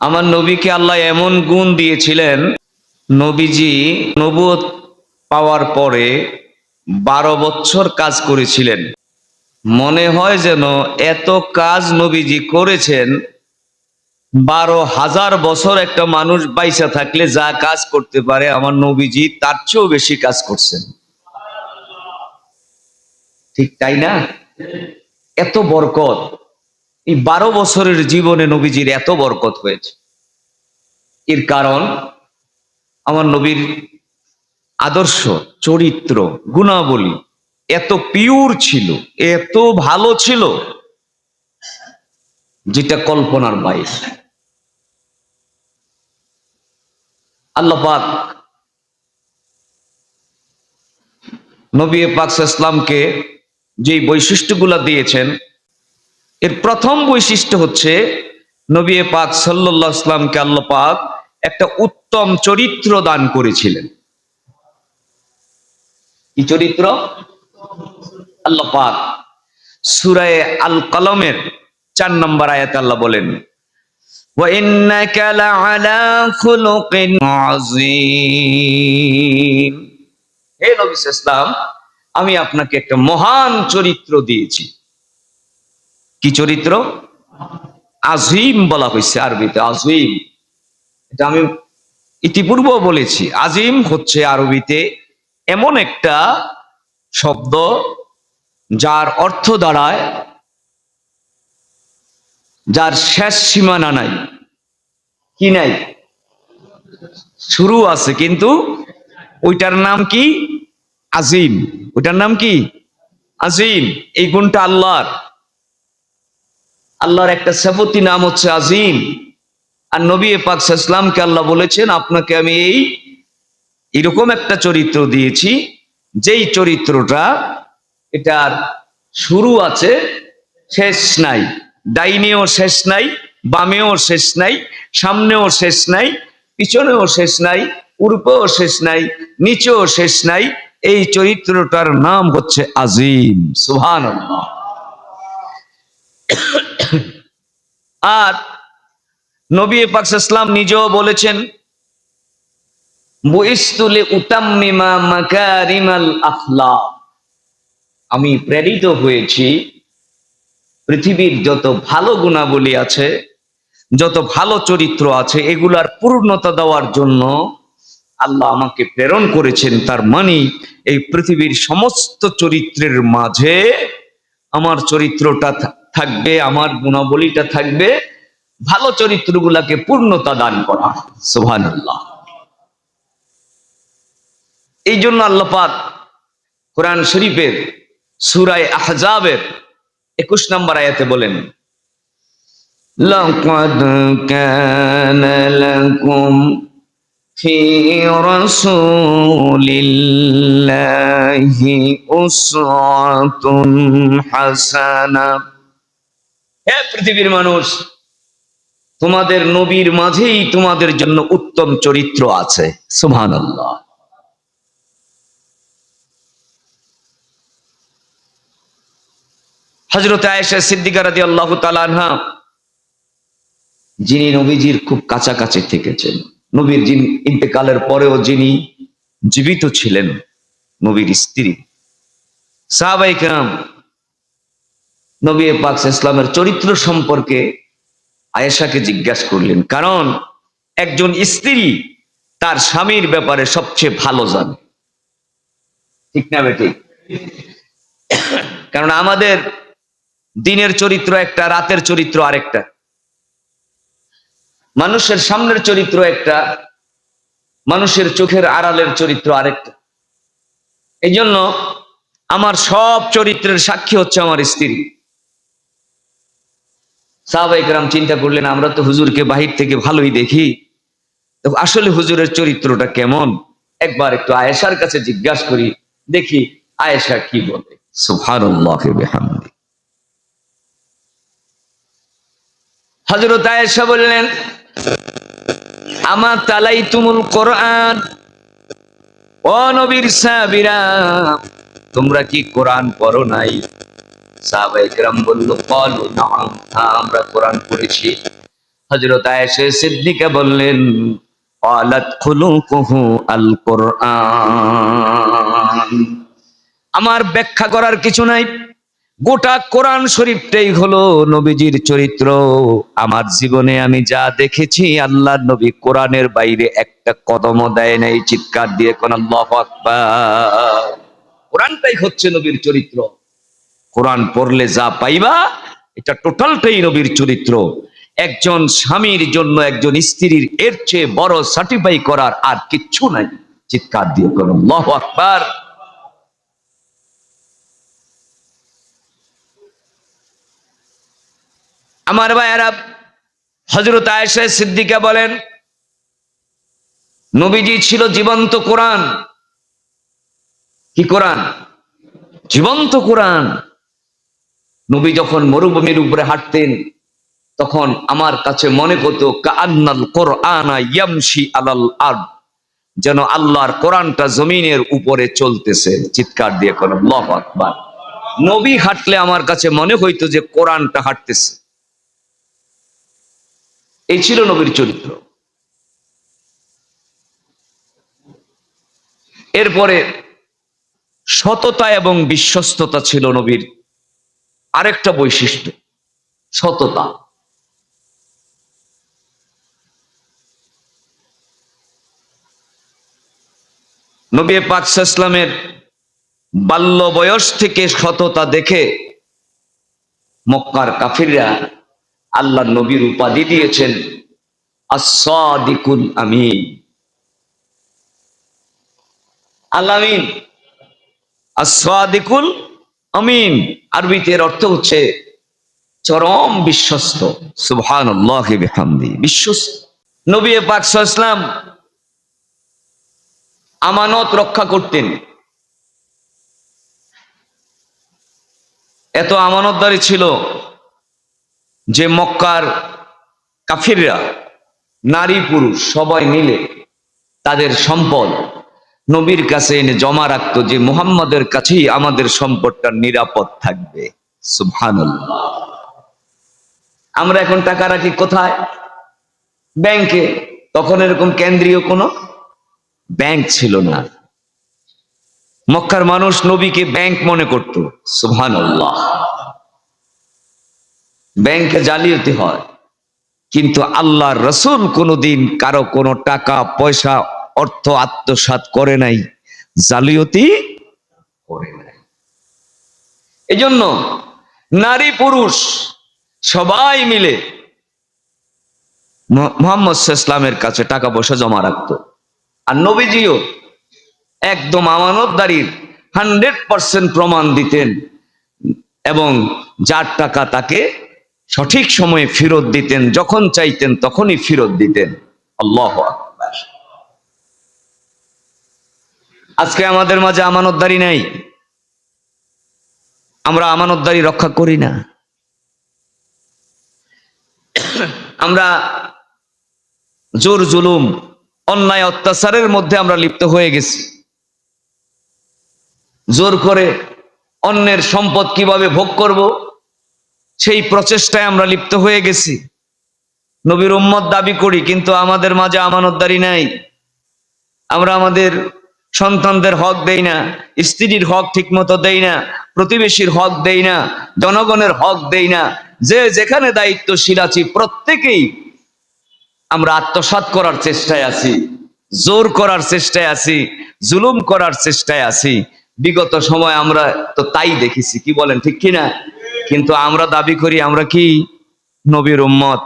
আমার নবীকে আল্লাহ এমন গুণ দিয়েছিলেন, নবীজি নবুয়ত পাওয়ার পরে বারো বছর কাজ করেছিলেন। মনে হয় যেন এত কাজ নবীজি করেছেন, বারো হাজার বছর একটা মানুষ বাইসা থাকলে যা কাজ করতে পারে, আমার নবীজি তার চেয়েও বেশি কাজ করছেন। ঠিক তাই না? এত বরকত। এই বারো বছরের জীবনে নবীজির এত বরকত হয়েছে। এর কারণ, আমার নবীর আদর্শ, চরিত্র, গুণাবলী এত পিওর ছিল, এত ভালো ছিল, যেটা কল্পনার বাইরে। আল্লাহ পাক নবী পাক ইসলামকে যে বৈশিষ্ট্যগুলা দিয়েছেন এর প্রথম বৈশিষ্ট্য হচ্ছে নবী পাক সাল্লাহ ইসলামকে আল্লাহ পাক একটা উত্তম চরিত্র দান করেছিলেন। কি চরিত্র? আল্লাহ পাক। সুরায় আল কলমের চার নম্বর আয়াত আল্লাহ বলেন হে নবী ইসলাম আমি আপনাকে একটা মহান চরিত্র দিয়েছি। কি চরিত্র? আজিম বলা হয়েছে আরবিতে, আজিম। এটা আমি ইতিপূর্ব বলেছি, আজিম হচ্ছে আরবিতে এমন একটা শব্দ যার অর্থ দাঁড়ায়, যার শেষ সীমানা নাই। কি নাই? শুরু আছে, কিন্তু ওইটার নাম কি? আজিম। ওইটার নাম কি? আজিম। এই গুণটা আল্লাহর। আল্লাহর একটা সেফতি নাম হচ্ছে আজিম। আর নবী পাক ইসলামকে আল্লাহ বলেছেন, আপনাকে আমি এই, এরকম একটা চরিত্র দিয়েছি, যেই চরিত্রটা এটার শুরু আছে শেষ নাই, ডাইনেও শেষ নাই, বামেও শেষ নাই, সামনেও শেষ নাই, পিছনেও শেষ নাই পূর্বেও শেষ নাই, নিচেও শেষ নাই, এই চরিত্রটার নাম হচ্ছে আজিম। সুহান আর নবী পাক ইসলাম নিজেও বলেছেন আমি প্রেরিত হয়েছি, পৃথিবীর যত ভালো গুণাবলী আছে, যত ভালো চরিত্র আছে, এগুলার পূর্ণতা দেওয়ার জন্য আল্লাহ আমাকে প্রেরণ করেছেন। তার মানে এই পৃথিবীর সমস্ত চরিত্রের মাঝে আমার চরিত্রটা থাকবে আমার গুণাবলীটা থাকবে ভালো চরিত্রগুলাকে পূর্ণতা দান করা সোহান আল্লাহ এই জন্য আল্লাপাক কোরআন শরীফের সুরায় আহজাবের একুশ নম্বর আয়াতে বলেন لقد كان لكم في رسول الله أسوة حسنة হে পৃথিবীর মানুষ, তোমাদের নবীর মাঝেই তোমাদের জন্য উত্তম চরিত্র আছে। সুবহানাল্লাহ। হজরত আয়েশা সিদ্দিকা রাদি আল্লাহ তালানহা যিনি নবীজির খুব কাছাকাছি থেকেছেন, নবীর যিনি ইন্তেকালের পরেও যিনি জীবিত ছিলেন, নবীর স্ত্রী। সাহাবাই নবী পাক ইসলামের চরিত্র সম্পর্কে আয়েশাকে জিজ্ঞাসা করলেন, কারণ একজন স্ত্রী তার স্বামীর ব্যাপারে সবচেয়ে ভালো জানে। ঠিক না বেঠিক কারণ আমাদের দিনের চরিত্র একটা, রাতের চরিত্র আরেকটা। মানুষের সামনের চরিত্র একটা, মানুষের চোখের আড়ালের চরিত্র আরেকটা। এই জন্য আমার সব চরিত্রের সাক্ষী হচ্ছে আমার স্ত্রী। সাহবাইকরাম চিন্তা করলেন, আমরা তো হুজুরকে বাহির থেকে ভালোই দেখি। আসলে হুজুরের চরিত্রটা কেমন? একবার একটু আয়েশার কাছে জিজ্ঞাসা করি, দেখি আয়েশা কি বলে। হজরত আয়েশা বললেন আমার তালাই তুমুল কোরআন? ও নবীর সাহাবীরা, তোমরা কি কোরআন পড়ো নাই? সাহাবাইকরাম বলল কলু নাম হ্যাঁ আমরা কোরআন পড়েছি হজরত আয়েশা সিদ্দিকা বললেন قالت خلقه القرآن আমার ব্যাখ্যা করার কিছু নাই গোটা কোরআন শরীফটাই হলো নবীজির চরিত্র আমার জীবনে আমি যা দেখেছি আল্লাহ নবী কোরআনের বাইরে একটা কদমও দেয় নাই চিৎকার দিয়ে কোন আল্লাহু আকবার কোরআনটাই হচ্ছে নবীর চরিত্র কোরআন পড়লে যা পাইবা, এটা টোটালটাই নবীর চরিত্র। একজন স্বামীর জন্য একজন স্ত্রীর এর চেয়ে বড় সার্টিফাই করার আর কিচ্ছু নাই। চিৎকার দিয়ে কোন আকবার! আমার ভাইয়ারা হজরত আয়েশা সিদ্দিকা বলেন, নবীজি ছিল জীবন্ত কোরআন। কি কোরআন? জীবন্ত কোরআন। নবী যখন মরুভূমির উপরে হাঁটতেন, তখন আমার কাছে মনে হতো যেন আল্লাহর কোরআনটা জমিনের উপরে চলতেছে। চিৎকার দিয়ে কোন নবী হাঁটলে আমার কাছে মনে হইতো যে কোরআনটা হাঁটতেছে। এই ছিল নবীর চরিত্র। এরপরে সততা এবং বিশ্বস্ততা ছিল নবীর। আরেকটা বৈশিষ্ট্য, সততা। নবী পাকসামের বাল্য বয়স থেকে সততা দেখে মক্কার কাফিররা আল্লাহ নবীর উপাধি দিয়েছেন আসাদিকুল আমিন। আল্লাহ আসাদিকুল আমিন। আরবিতে এর অর্থ হচ্ছে চরম বিশ্বস্ত। বিহামদি। বিশ্বস্ত। নবী পাক ইসলাম আমানত রক্ষা করতেন। এত আমানতদারি ছিল যে মক্কার কাফিররা, নারী পুরুষ সবাই মিলে তাদের সম্পদ নবীর কাছে এনে জমা রাখতো যে মুহাম্মাদের কাছেই আমাদের সম্পদটা নিরাপদ থাকবে। আমরা এখন টাকা রাখি কোথায়? ব্যাংকে। তখন এরকম কেন্দ্রীয় কোনো ব্যাংক ছিল না। মক্কার মানুষ নবীকে ব্যাংক মনে করত। সুবহানাল্লাহ। ব্যাংকে জালিয়াতি হয়। কিন্তু আল্লাহর রসুল কোনোদিন কারও কোনো টাকা, পয়সা অর্থ আত্মসাত করে নাই, জালিয়াতি করে নাই। এজন্য নারী পুরুষ সবাই মিলে মোহাম্মদ ইসলামের কাছে টাকা পয়সা জমা রাখতো। আর নবীজিও একদম আমানতদারির হান্ড্রেড পার্সেন্ট প্রমাণ দিতেন এবং যার টাকা তাকে সঠিক সময়ে ফেরত দিতেন, যখন চাইতেন তখনই ফেরত দিতেন। আল্লাহ আকবার। আজকে আমাদের মাঝে আমানতদারি নাই। আমরা আমানতদারি রক্ষা করি না। আমরা জোর জুলুম, অন্যায়, অত্যাচারের মধ্যে আমরা লিপ্ত হয়ে গেছি। জোর করে অন্যের সম্পদ কীভাবে ভোগ করব, সেই প্রচেষ্টায় আমরা লিপ্ত হয়ে গেছি। নবীর উম্মত দাবি করি, কিন্তু আমাদের মাঝে আমানতদারি নাই। আমরা আমাদের সন্তানদের হক দেই না, স্ত্রীর হক ঠিক মতো দেই না, প্রতিবেশীর হক দেই না, জনগণের হক দেই না। যে যেখানে দায়িত্বশীল আছি, প্রত্যেকেই আমরা আত্মসাত করার চেষ্টায় আছি, জোর করার চেষ্টায় আছি, জুলুম করার চেষ্টায় আছি। বিগত সময় আমরা তো তাই দেখেছি, কি বলেন, ঠিক কিনা? কিন্তু আমরা দাবি করি, আমরা কি? নবীর উম্মত।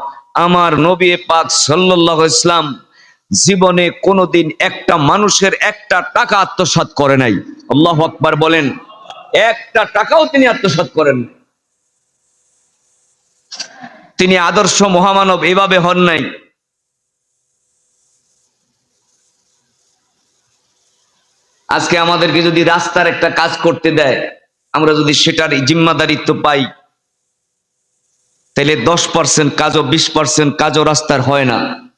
আমার নবী পাক সাল্লাহ ইসলাম জীবনে কোনোদিন একটা মানুষের একটা টাকা আত্মসাত করে নাই। আল্লাহ আকবার বলেন, একটা টাকাও তিনি আত্মসাত করেন তিনি আদর্শ মহামানব এভাবে হন নাই। আজকে আমাদেরকে যদি রাস্তার একটা কাজ করতে দেয়, আমরা যদি সেটার জিম্মাদারিত্ব পাই, তাহলে দশ পার্সেন্ট কাজও বিশ পার্সেন্ট কাজও রাস্তার হয় না।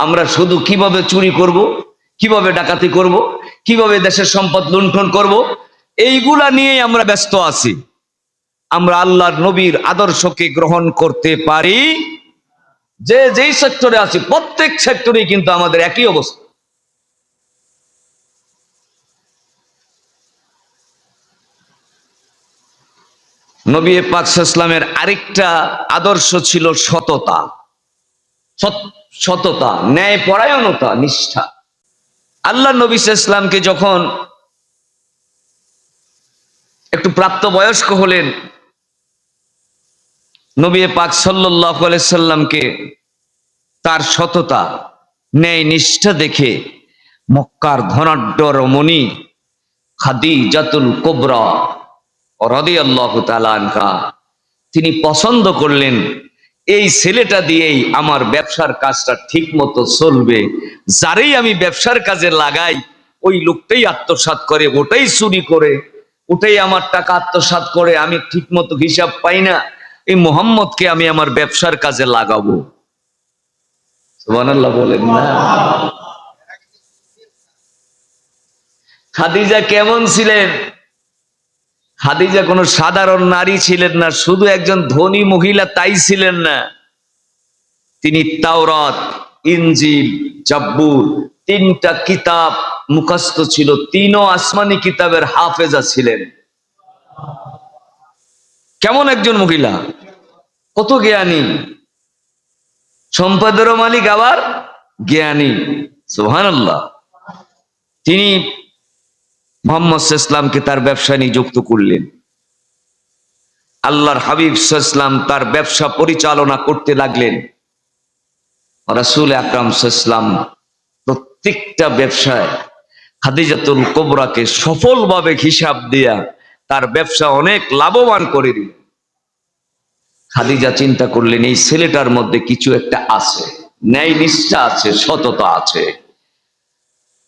আমরা শুধু কীভাবে চুরি করব, কীভাবে ডাকাতি করব, কীভাবে দেশের সম্পদ লুণ্ঠন করব, এইগুলা নিয়েই আমরা ব্যস্ত আছি। আমরা আল্লাহর নবীর আদর্শকে গ্রহণ করতে পারি। যে যেই সেক্টরে আছি, প্রত্যেক সেক্টরেই কিন্তু আমাদের একই অবস্থা। নবী পাক ইসলামের আরেকটা আদর্শ ছিল সততা। সৎ- সততা, ন্যায় পরায়ণতা, নিষ্ঠা। আল্লাহ নবী ইসলামকে যখন একটু প্রাপ্ত বয়স্ক হলেন, নবী পাক সাল্লাহ সাল্লামকে তার সততা, ন্যায় নিষ্ঠা দেখে মক্কার ধনাঢ্য রমণী খাদি জাতুল কোবরা রদি আল্লাহ আনহা, তিনি পছন্দ করলেন এই ছেলেটা দিয়েই আমার ব্যবসার কাজটা ঠিক মতো চলবে। যারেই আমি ব্যবসার কাজে লাগাই, ওই লোকটাই আত্মসাৎ করে, ওটাই চুরি করে, ওটাই আমার টাকা আত্মসাৎ করে, আমি ঠিক মতো হিসাব পাই না, এই মোহাম্মদকে আমি আমার ব্যবসার কাজে লাগাবো। বলেন না। খাদিজা কেমন ছিলেন? খাদিজা কোনো সাধারণ নারী ছিলেন না, শুধু একজন ধনী মহিলা তাই ছিলেন না। তিনি তাওরাত, ইনজিল, জাব্বুর তিনটা কিতাব মুখস্থ ছিল, তিনও আসমানি কিতাবের হাফেজা ছিলেন। কেমন একজন মহিলা? কত জ্ঞানী। সম্পদেরও মালিক, আবার জ্ঞানী। সুবহানাল্লাহ। তিনি মোহাম্মদ ইসলামকে তার ব্যবসায় নিযুক্ত করলেন। আল্লাহর হাবিব ইসলাম তার ব্যবসা পরিচালনা করতে লাগলেন। রাসুল আকরাম ইসলাম প্রত্যেকটা ব্যবসায় খাদিজাতুল কোবরাকে সফলভাবে হিসাব দিয়া তার ব্যবসা অনেক লাভবান করে দিল খাদিজা চিন্তা করলেন, এই ছেলেটার মধ্যে কিছু একটা আছে ন্যায় নিষ্ঠা আছে, সততা আছে।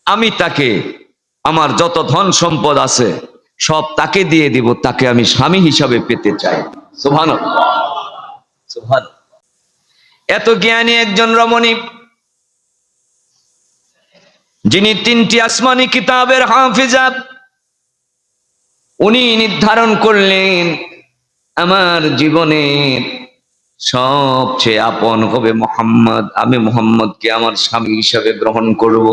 আমি তাকে আমার যত ধন সম্পদ আছে, সব তাকে দিয়ে দিব, তাকে আমি স্বামী হিসাবে পেতে চাই। সুভান এত জ্ঞানী একজন রমণী, যিনি তিনটি আসমানি কিতাবের হাফিজা, উনি নির্ধারণ করলেন, আমার জীবনের সবচেয়ে আপন হবে মোহাম্মদ, আমি মোহাম্মদকে আমার স্বামী হিসাবে গ্রহণ করব।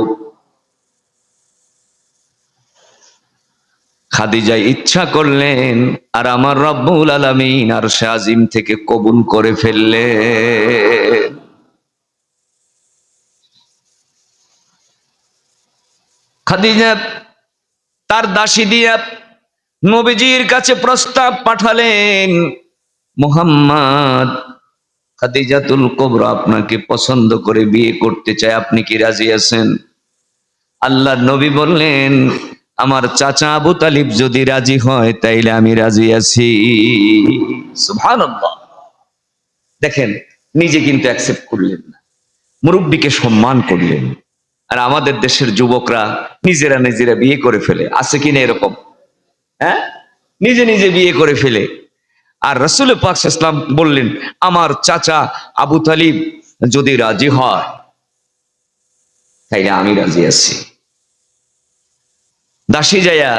খাদিজা ইচ্ছা করলেন, আর আমার রব্বুল আলমিন আর আজিম থেকে কবুল করে ফেললেন। খাদিজা তার দাসী দিয়া নবীজির কাছে প্রস্তাব পাঠালেন, মোহাম্মদ, খাদিজাতুল কবর আপনাকে পছন্দ করে বিয়ে করতে চায়, আপনি কি রাজি আছেন? আল্লাহ নবী বললেন আমার চাচা আবু তালিব যদি রাজি হয়, তাইলে আমি রাজি আছি। দেখেন, নিজে কিন্তু অ্যাকসেপ্ট করলেন না। মুরব্বীকে সম্মান করলেন। আর আমাদের দেশের যুবকরা নিজেরা নিজেরা বিয়ে করে ফেলে। আছে কিনা এরকম? হ্যাঁ? নিজে নিজে বিয়ে করে ফেলে। আর রসুল পাক ইসলাম বললেন, আমার চাচা আবু তালিব যদি রাজি হয়, তাইলে আমি রাজি আছি। দাসী যায়া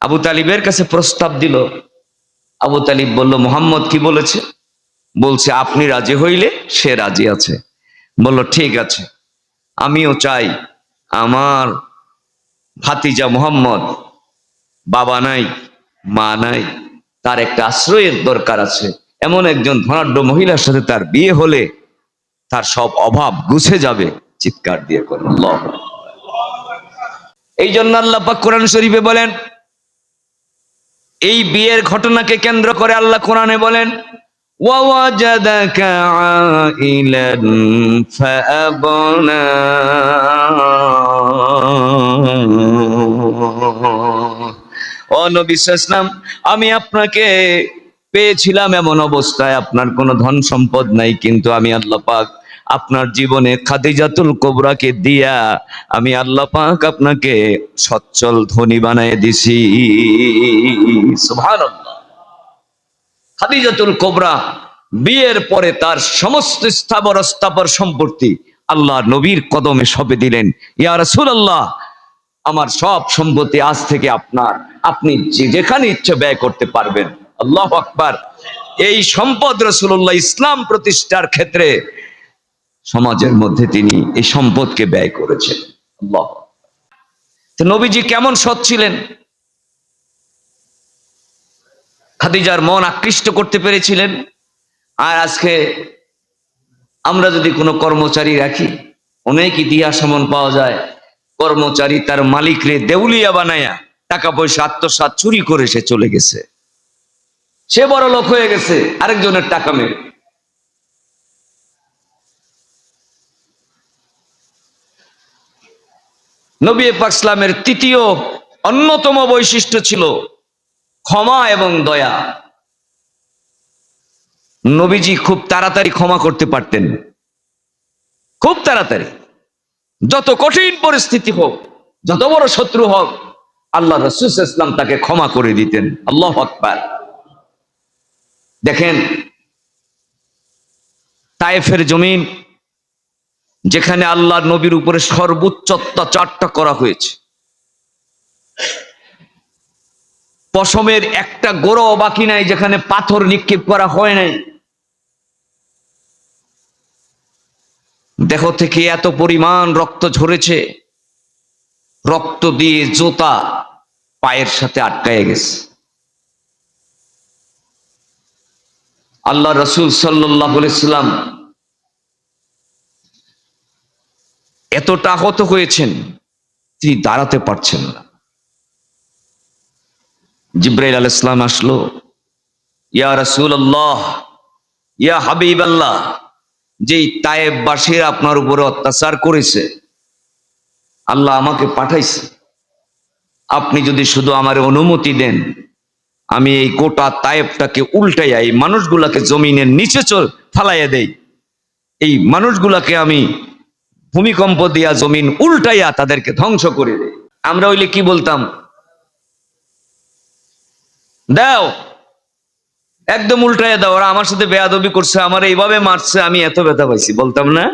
আবু তালিবের কাছে প্রস্তাব দিল। আবু তালিব বলল, মোহাম্মদ কি বলেছে? বলছে, আপনি রাজি হইলে সে রাজি আছে। বলল, ঠিক আছে, আমিও চাই আমার ভাতিজা মোহাম্মদ, বাবা নাই, মা নাই, তার একটা আশ্রয়ের দরকার আছে। এমন একজন ধনাঢ্য মহিলার সাথে তার বিয়ে হলে তার সব অভাব গুছে যাবে। চিৎকার দিয়ে আকবার। এই জন্য আল্লাহ পাক কোরআন শরীফে বলেন এই বিয়ের ঘটনাকে কেন্দ্র করে আল্লাহ কোরআনে বলেন ووجدك عائلا فأغنى ও নবী ইসলাম আমি আপনাকে পেয়েছিলাম এমন অবস্থায় আপনার কোনো ধন সম্পদ নাই কিন্তু আমি আল্লাহ পাক আপনার জীবনে খাদিজাতুল কোবরাকে দিয়া আমি আল্লাহ পাক আপনাকে সচ্ছল ধনী বানায় দিছি। খাদিজাতুল কোবরা বিয়ের পরে তার সমস্ত স্থাবর স্থাবর সম্পত্তি আল্লাহ নবীর কদমে সঁপে দিলেন। ইয়া রাসূলুল্লাহ, আমার সব সম্পত্তি আজ থেকে আপনার। আপনি যেখানে ইচ্ছে ব্যয় করতে পারবেন। আল্লাহ আকবার। এই সম্পদ রসুল্লাহ ইসলাম প্রতিষ্ঠার ক্ষেত্রে সমাজের মধ্যে তিনি এই সম্পদকে ব্যয় করেছেন। তো নবীজি কেমন সৎ ছিলেন? খাদিজার মন আকৃষ্ট করতে পেরেছিলেন। আর আজকে আমরা যদি কোনো কর্মচারী রাখি, অনেক ইতিহাস এমন পাওয়া যায়, কর্মচারী তার মালিকরে দেউলিয়া বানায়া টাকা পয়সা আত্মসাৎ চুরি করে সে চলে গেছে। সে বড় লোক হয়ে গেছে, আরেকজনের টাকা মেরে। নবী পাকসলামের তৃতীয় অন্যতম বৈশিষ্ট্য ছিল ক্ষমা এবং দয়া। নবীজি খুব তাড়াতাড়ি ক্ষমা করতে পারতেন। খুব তাড়াতাড়ি। যত কঠিন পরিস্থিতি হোক, যত বড় শত্রু হোক, আল্লাহ রসুল ইসলাম তাকে ক্ষমা করে দিতেন। আল্লাহ আকবার। দেখেন, তায়েফের জমিন যেখানে আল্লাহ নবীর উপরে সর্বোচ্চ অত্যাচারটা করা হয়েছে। পশমের একটা গোড়াও বাকি নাই, যেখানে পাথর নিক্ষেপ করা হয় নাই। দেহ থেকে এত পরিমাণ রক্ত ঝরেছে, রক্ত দিয়ে জোতা পায়ের সাথে আটকায় গেছে। আল্লাহ রসুল সাল্লাহ সাল্লাম এতটা আহত হয়েছেন, তিনি দাঁড়াতে পারছেন না। জিব্রাইল আল ইসলাম আসলো, ইয়া রসুল আল্লাহ ইয়া হাবিব আল্লাহ যেই তায়েব বাসীর আপনার উপরে অত্যাচার করেছে, আল্লাহ আমাকে পাঠাইছে। আপনি যদি শুধু আমার অনুমতি দেন, আমি এই গোটা তায়েবটাকে উল্টাইয়া, এই মানুষগুলাকে জমিনের নিচে চল, ফালাইয়া দেই। এই মানুষগুলাকে আমি ভূমিকম্প দিয়া জমিন উল্টাইয়া তাদেরকে ধ্বংস করে দেয়। আমরা হইলে কি বলতাম? দাও, একদম উল্টাইয়া দাও, ওরা আমার সাথে বেয়াদবি করছে, আমার এইভাবে মারছে, আমি এত ব্যথা পাইছি। বলতাম না?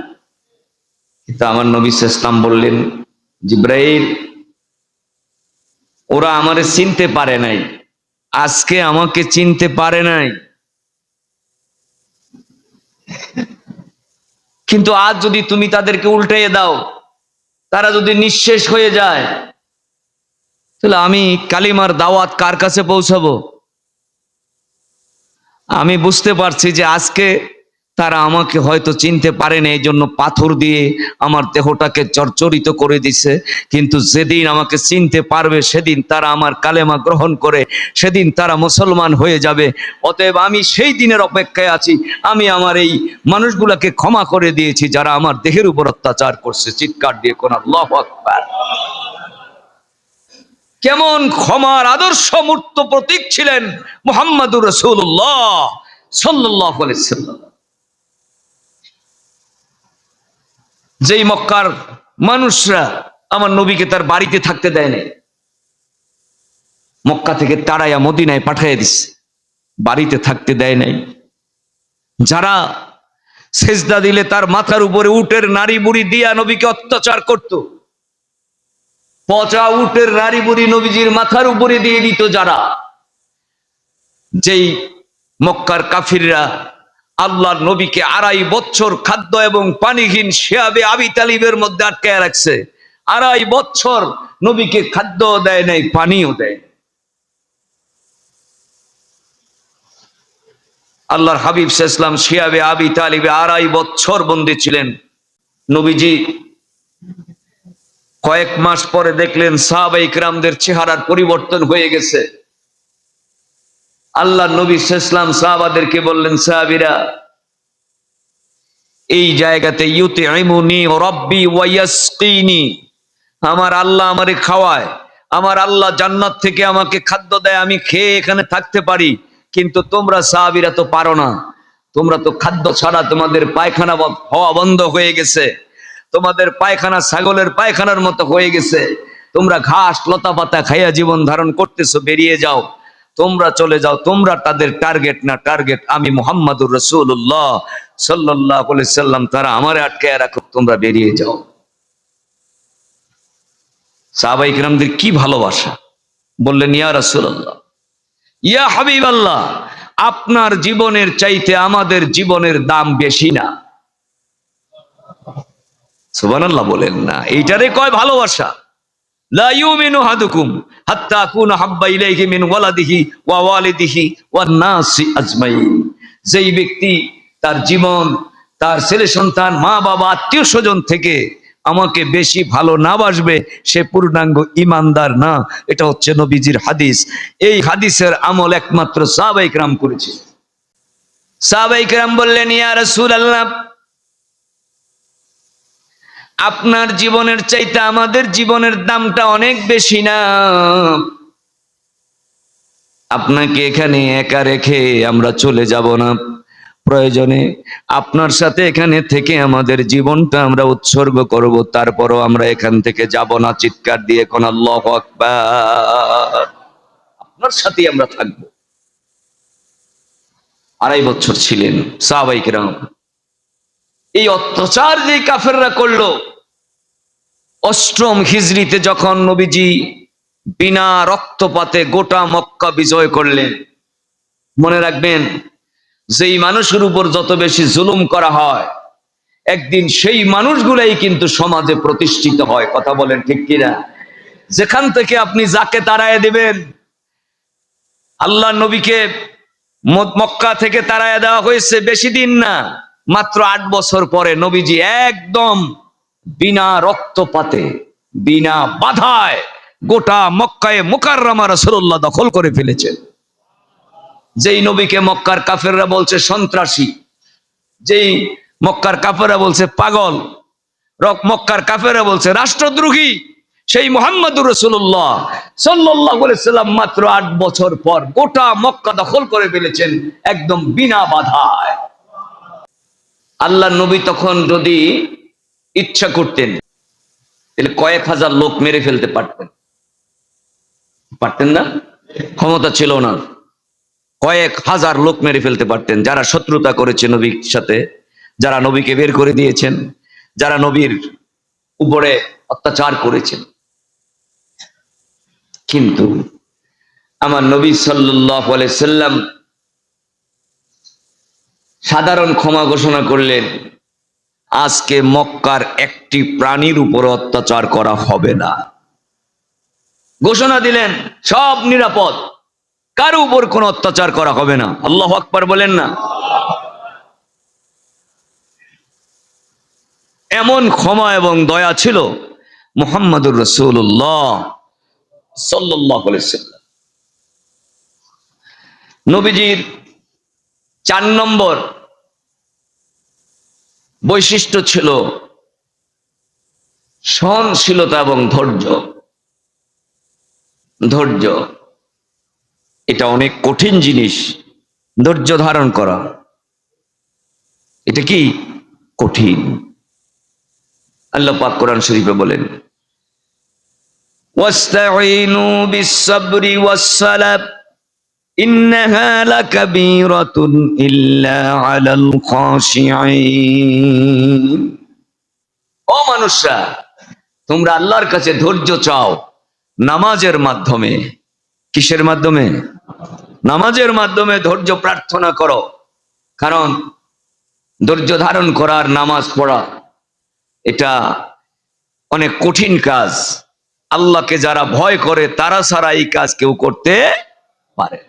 কিন্তু আমার নবী ইসলাম বললেন, জিব্রাইল, ওরা আমারে চিনতে পারে নাই। আজকে আমাকে চিনতে পারে নাই। কিন্তু আজ যদি তুমি তাদেরকে উল্টাইয়ে দাও, তারা যদি নিঃশেষ হয়ে যায়, তাহলে আমি কালিমার দাওয়াত কার কাছে পৌঁছাবো? আমি বুঝতে পারছি যে আজকে তারা আমাকে হয়তো চিনতে পারে না এই জন্য পাথর দিয়ে আমার দেহটাকে চরচরিত করে দিছে। কিন্তু যেদিন আমাকে চিনতে পারবে, সেদিন তারা আমার কালেমা গ্রহণ করে, সেদিন তারা মুসলমান হয়ে যাবে। অতএব আমি সেই দিনের অপেক্ষায় আছি। আমি আমার এই মানুষগুলাকে ক্ষমা করে দিয়েছি, যারা আমার দেহের উপর অত্যাচার করছে। চিৎকার দিয়ে কোন কেমন ক্ষমার আদর্শ মূর্ত প্রতীক ছিলেন মোহাম্মদুর রসুল্লাহ সাল্লাহ সাল্লাম। যেই মক্কার মানুষরা আমার নবীকে তার বাড়িতে থাকতে দেয় নাই। মক্কা থেকে তাড়াইয়া মদিনায় পাঠাইয়া দিচ্ছে বাড়িতে থাকতে দেয় নাই। যারা সেজদা দিলে তার মাথার উপরে উটের নারী বুড়ি দিয়া নবীকে অত্যাচার করত, পচা উটের নারী বুড়ি নবীজির মাথার উপরে দিয়ে দিত যারা। যেই মক্কার কাফিররা আল্লাহ নবীকে আড়াই বছর খাদ্য এবং পানিহীন শেয়াবে আবি তালিবের মধ্যে আটকে রাখছে। আড়াই বছর নবীকে খাদ্য দেয় নাই, পানিও দেয় আল্লাহর হাবিব ইসলাম শিয়াবে আবি তালিবে আড়াই বছর বন্দী ছিলেন। নবীজি কয়েক মাস পরে দেখলেন সাহাবাই ইকরামদের চেহারার পরিবর্তন হয়ে গেছে। আল্লাহ নবী ইসলাম সাহাবাদেরকে বললেন, সাহাবিরা, এই জায়গাতে ইউতে আইমুনি রব্বি ওয়াইয়াসকিনি আমার আল্লাহ আমারে খাওয়ায়, আমার আল্লাহ জান্নাত থেকে আমাকে খাদ্য দেয়, আমি খেয়ে এখানে থাকতে পারি। কিন্তু তোমরা সাহাবিরা তো পারো না। তোমরা তো খাদ্য ছাড়া তোমাদের পায়খানা হওয়া বন্ধ হয়ে গেছে। তোমাদের পায়খানা ছাগলের পায়খানার মতো হয়ে গেছে। তোমরা ঘাস লতা পাতা খাইয়া জীবন ধারণ করতেছো, বেরিয়ে যাও। তোমরা চলে যাও, তোমরা তাদের টার্গেট না টার্গেট আমি মোহাম্মদুর রসুল্লাহ সাল্লাহ সাল্লাম, তারা আমার আটকে রাখো তোমরা বেরিয়ে যাও। সাহাবাই কিরামদের কি ভালোবাসা? বললেন, ইয়া রসুল্লাহ ইয়া হাবিব আল্লাহ আপনার জীবনের চাইতে আমাদের জীবনের দাম বেশি না। সুবহানাল্লাহ বলেন না, এইটারে কয় ভালোবাসা? যেই ব্যক্তি তার জীবন, তার ছেলে সন্তান, মা বাবা, আত্মীয় স্বজন থেকে আমাকে বেশি ভালো না বাসবে, সে পূর্ণাঙ্গ ইমানদার না। এটা হচ্ছে নবীজির হাদিস। এই হাদিসের আমল একমাত্র সাহবাইকরাম করেছে। সাহবাইকরাম বললেন, ইয়া আল্লাহ আপনার জীবনের চাইতে আমাদের জীবনের দামটা অনেক বেশি না। আপনাকে এখানে একা রেখে আমরা চলে যাব না। প্রয়োজনে আপনার সাথে এখানে থেকে আমাদের জীবনটা আমরা উৎসর্গ করব, তারপরও আমরা এখান থেকে যাব না। চিৎকার দিয়ে কোন আল্লাহ আকবার। আপনার সাথেই আমরা থাকব। আড়াই বছর ছিলেন সাহাবাইকেরাম এই অত্যাচার যে কাফেররা করল অষ্টম হিজড়িতে যখন নবীজি বিনা রক্তপাতে গোটা মক্কা বিজয় করলেন, মনে রাখবেন, যেই মানুষের উপর যত বেশি জুলুম করা হয়, একদিন সেই মানুষগুলাই কিন্তু সমাজে প্রতিষ্ঠিত হয়, কথা বলেন ঠিক কিনা? যেখান থেকে আপনি যাকে তাড়ায় দিবেন, আল্লাহ নবীকে মক্কা থেকে তাড়ায় দেওয়া হয়েছে বেশি দিন না, মাত্র আট বছর পরে নবীজি একদম বিনা রক্তপাতে, বিনা বাধায় গোটা মক্কায় মোকাররমা রাসূলুল্লাহ দখল করে ফেলেছেন। যেই নবীকে মক্কার কাফেররা বলছে সন্ত্রাসী, যেই মক্কার কাফেররা বলছে পাগল মক্কার কাফেররা বলছে রাষ্ট্রদ্রোহী, সেই মোহাম্মদুর রসুল্লাহ সাল্লাহ সাল্লাম মাত্র আট বছর পর গোটা মক্কা দখল করে ফেলেছেন একদম বিনা বাধায়। আল্লাহ নবী তখন যদি ইচ্ছা করতেন, তাহলে কয়েক হাজার লোক মেরে ফেলতে পারতেন। পারতেন না? ক্ষমতা ছিল না কয়েক হাজার লোক মেরে ফেলতে পারতেন। যারা শত্রুতা করেছে নবীর সাথে, যারা নবীকে বের করে দিয়েছেন, যারা নবীর উপরে অত্যাচার করেছেন। কিন্তু আমার নবী সাল্লাম সাধারণ ক্ষমা ঘোষণা করলেন আজকে মক্কার একটি প্রাণীর উপর অত্যাচার করা হবে না। ঘোষণা দিলেন, সব নিরাপদ। কারও উপর কোনো অত্যাচার করা হবে না। আল্লাহ আকবার বলেন না। এমন ক্ষমা এবং দয়া ছিল মুহাম্মাদুর রসুল্লাহ সাল্লাহ নবীজির চার নম্বর বৈশিষ্ট্য ছিল সহনশীলতা এবং ধৈর্য। ধৈর্য, এটা অনেক কঠিন জিনিস। ধৈর্য ধারণ করা, এটা কি? কঠিন। আল্লাহ পাক কোরআন শরীফে বলেন ওয়াস্তাইনু বিস সাবরি ওয়াস সালাত إنها لكبيرة إلا على الخاشعين ও মানুষরা তোমরা আল্লাহর কাছে ধৈর্য চাও নামাজের মাধ্যমে কিসের মাধ্যমে নামাজের মাধ্যমে ধৈর্য প্রার্থনা করো কারণ ধৈর্য ধারণ করার নামাজ পড়া এটা অনেক কঠিন কাজ আল্লাহকে যারা ভয় করে তারা ছাড়া এই কাজ কেউ করতে পারে না।